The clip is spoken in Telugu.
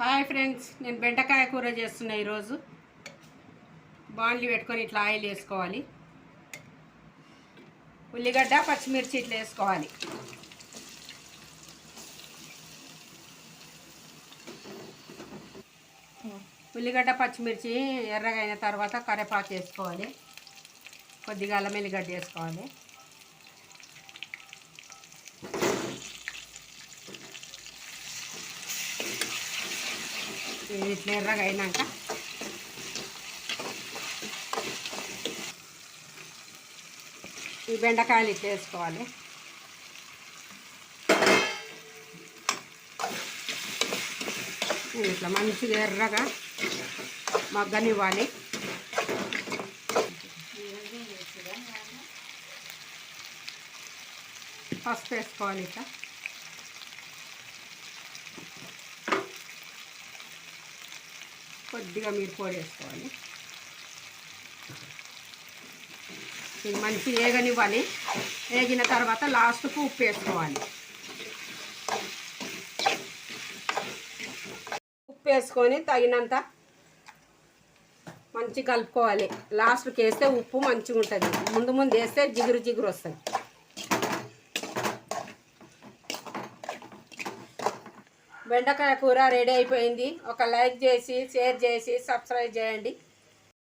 హాయ్ ఫ్రెండ్స్ నేను బెండకాయ కూర చేస్తున్నా ఈరోజు. బాండ్లు పెట్టుకొని ఇట్లా ఆయిల్ వేసుకోవాలి. ఉల్లిగడ్డ పచ్చిమిర్చి ఇట్లా వేసుకోవాలి. ఉల్లిగడ్డ పచ్చిమిర్చి ఎర్రగా అయిన తర్వాత కరివేపాకు వేసుకోవాలి. కొద్దిగా అల్లం ఎల్లిగడ్డ వేసుకోవాలి. ఇట్లా ఎర్రగా అయినాక. ఈ బెండకాయలు ఇట్లా వేసుకోవాలి. ఇట్లా మంచిగా ఎర్రగా మగ్గనివ్వాలి. పసుపు వేసుకోవాలి ఇట్లా. కొద్దిగా మీరు పొడి వేసుకోవాలి. ఇది మంచి వేగనివ్వాలి. వేగిన తర్వాత లాస్ట్కు ఉప్పు వేసుకోవాలి. ఉప్పు వేసుకొని తగినంత మంచి కలుపుకోవాలి. లాస్ట్కి వేస్తే ఉప్పు మంచిగా ఉంటుంది ముందు ముందు వేస్తే జిగురు జిగురు వస్తుంది. బెండకాయ కూర రెడీ అయిపోయింది. ఒక లైక్ చేసి షేర్ చేసి సబ్స్క్రైబ్ చేయండి.